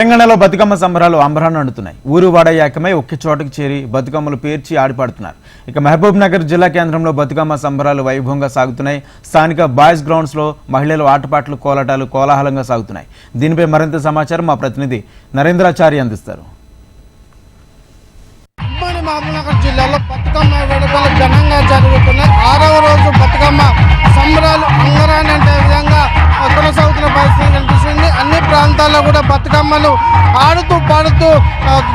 తెలంగాణలో బతుకమ్మ సంబరాలు అంబరాన్ని అండుతున్నాయి. ఊరు వాడయ్యాకమై ఒక్క ఒకే చోటకు చేరి బతుకమ్మలు పేర్చి ఆడిపాడుతున్నారు. ఇక మహబూబ్ నగర్ జిల్లా కేంద్రంలో బతుకమ్మ సంబరాలు వైభవంగా సాగుతున్నాయి. స్థానిక బాయ్స్ గ్రౌండ్స్లో మహిళలు ఆటపాటలు కోలాటాలు కోలాహలంగా సాగుతున్నాయి. దీనిపై మరింత సమాచారం మా ప్రతినిధి నరేంద్రాచారి అందిస్తారు. మహబూబ్నగర్ జిల్లాలో బతుకమ్మ వేడుకలు ఘనంగా జరుగుతున్నాయి. ఆరవ రోజు బతుకమ్మ సంబరాలు విధంగా కొనసాగుతున్న పరిస్థితి కనిపిస్తుంది. బతుకమ్మను ఆడుతూ పాడుతూ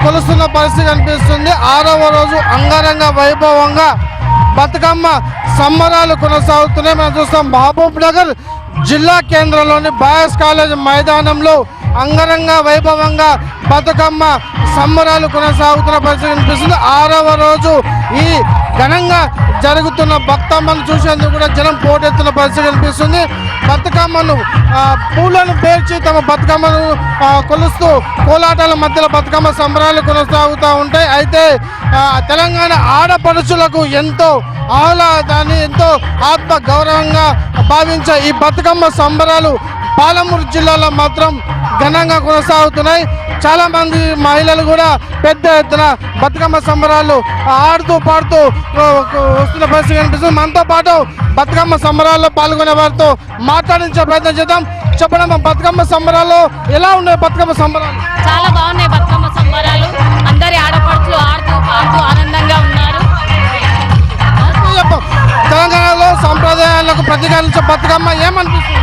కొలుస్తున్న పరిస్థితి కనిపిస్తుంది. ఆరవ రోజు అంగరంగ వైభవంగా బతుకమ్మ సంబరాలు కొనసాగుతున్నాయి మనం చూస్తాం. మహబూబ్ నగర్ జిల్లా కేంద్రంలోని బాయస్ కాలేజ్ మైదానంలో అంగరంగ వైభవంగా బతుకమ్మ సంబరాలు కొనసాగుతున్న పరిస్థితి కనిపిస్తుంది. ఆరవ రోజు ఈ ఘనంగా జరుగుతున్న బతుకమ్మను చూసేందుకు కూడా జనం పోటెత్తున్న పరిస్థితి కనిపిస్తుంది. బతుకమ్మను పూలను పేర్చి తమ బతుకమ్మను కొలుస్తూ కోలాటాల మధ్యలో బతుకమ్మ సంబరాలు కొనసాగుతూ ఉంటాయి. అయితే తెలంగాణ ఆడపడుచులకు ఎంతో ఆహ్లాదాన్ని ఎంతో ఆత్మ గౌరవంగా భావించే ఈ బతుకమ్మ సంబరాలు పాలమూరు జిల్లాలో మాత్రం ఘనంగా కొనసాగుతున్నాయి. చాలా మంది మహిళలు కూడా పెద్ద ఎత్తున బతుకమ్మ సంబరాలు ఆడుతూ పాడుతూ వస్తున్న పరిస్థితి కనిపిస్తుంది. మనతో పాటు బతుకమ్మ సంబరాల్లో పాల్గొనే వారితో మాట్లాడించే ప్రయత్నం చేద్దాం. చెప్పడం బతుకమ్మ సంబరాల్లో ఎలా ఉన్నాయి బతుకమ్మ సంబరాలు? చాలా బాగున్నాయి బతుకమ్మ సంబరాలు. అందరి ఆడపడుచులు ఆడుతూ పాడుతూ ఆనందంగా ఉన్నారు. తెలంగాణలో సంప్రదాయాలకు ప్రతిగానించే బతుకమ్మ ఏమనిపిస్తుంది?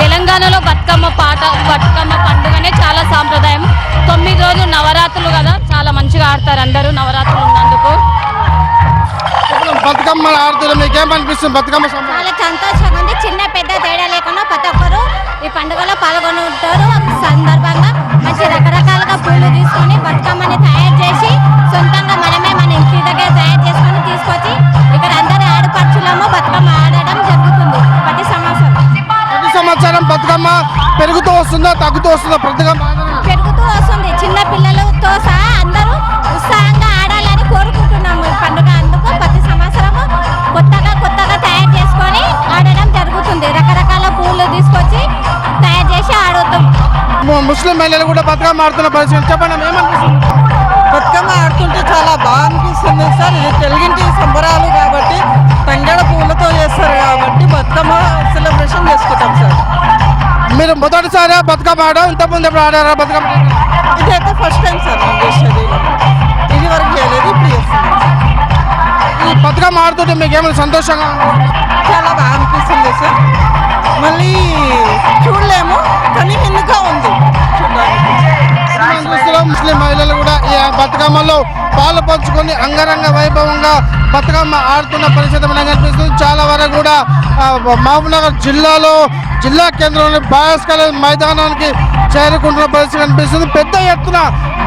తెలంగాణలో బతుకమ్మ పాట బతుకమ్మ పండుగనే చాలా సాంప్రదాయం. తొమ్మిది రోజులు నవరాత్రులు కదా చాలా మంచిగా ఆడతారు అందరూ నవరాత్రులు ఉన్నందుకు. బతుకమ్మ మీకు ఏమనిపిస్తుంది బతుకమ్మ సంబరాలు చాలా సంతోషంగా ఉంది. చిన్న పెద్ద తేడా లేకుండా ప్రతి ఒక్కరు ఈ పండుగలో పాల్గొని ఉంటారు సందర్భంగా మంచి రకరకాలుగా పూలు తీసుకొని బతుకమ్మని తయారు చేసి సొంతంగా మనమే మన ఇంటి దగ్గర తయారు చేసుకొని తీసుకొచ్చి ఇక్కడ అందరి ఆడపడుచులము బతుకమ్మ సంవత్సరం బతుకమ్మ పెరుగుతూ వస్తుందా తగ్గుతూ వస్తుందా? బతుకమ్మ పెరుగుతూ వస్తుంది. చిన్న పిల్లలతో సహా అందరూ ఉత్సాహంగా ఆడాలని కోరుకుంటున్నాము ఈ పండుగ అందుకు ప్రతి సంవత్సరము కొత్తగా కొత్తగా తయారు చేసుకొని ఆడడం జరుగుతుంది. రకరకాల పూలు తీసుకొచ్చి తయారు చేసి ఆడుతాం. ముస్లిం మహిళలు కూడా బతుకమ్మ ఆడుతున్న పరిస్థితి చెప్పండి ఏమనిపిస్తుంది బతుకమ్మ ఆడుతుంటే చాలా బాగా అనిపిస్తుంది సార్. ఇది తెలుగింటి సంబరాలు బతుకమ్మ సెలబ్రేషన్ చేసుకుంటాం సార్. మీరు మొదటిసారి బతుకమ్మ ఆడడం ఇంతకుముందు ఎప్పుడు ఆడారా బతుకమ్మ? ఇదైతే ఫస్ట్ టైం సార్ చేసేది. ఇది వరకు చేయలేదు. బతుకమ్మ ఆడుతుంటే మీకు ఏమైనా సంతోషంగా? చాలా బాగా అనిపిస్తుంది సార్. మళ్ళీ చూడలేము కానీ మిన్నుగా ఉంది. ముస్లిం మహిళలు కూడా ఈ బతుకమ్మలో పాలు పంచుకొని అంగరంగ వైభవంగా బతుకమ్మ ఆడుతున్న పరిస్థితి మనకు కనిపిస్తుంది. చాలా వరకు కూడా మహబూబ్నగర్ జిల్లాలో జిల్లా కేంద్రంలోని బాయస్ మైదానానికి చేరుకుంటున్న పరిస్థితి కనిపిస్తుంది. పెద్ద ఎత్తున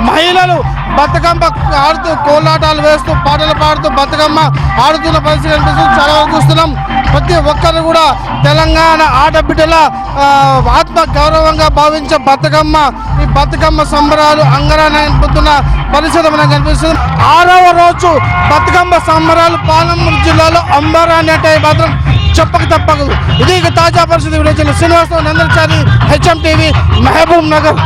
మహిళలు బతుకమ్మ ఆడుతూ కోలాటాలు వేస్తూ పాటలు పాడుతూ బతుకమ్మ ఆడుతున్న పరిస్థితి కనిపిస్తుంది. చాలా వరకు చూస్తున్నాం. ప్రతి ఒక్కరు కూడా తెలంగాణ ఆడబిడ్డల ఆత్మ గౌరవంగా భావించే బతుకమ్మ ఈ బతుకమ్మ సంబరాలు అంగరాన పొద్దున పరిస్థితి మనకు కనిపిస్తుంది. ఆరవ రోజు బతుకమ్మ సంబరాలు పాలమూరు జిల్లాలో అంబరాన్ని అంటే మాత్రం చెప్పక తప్పదు. ఇది తాజా పరిస్థితి. Village Srinivasarao Nandanachari HM TV Mahabubnagar.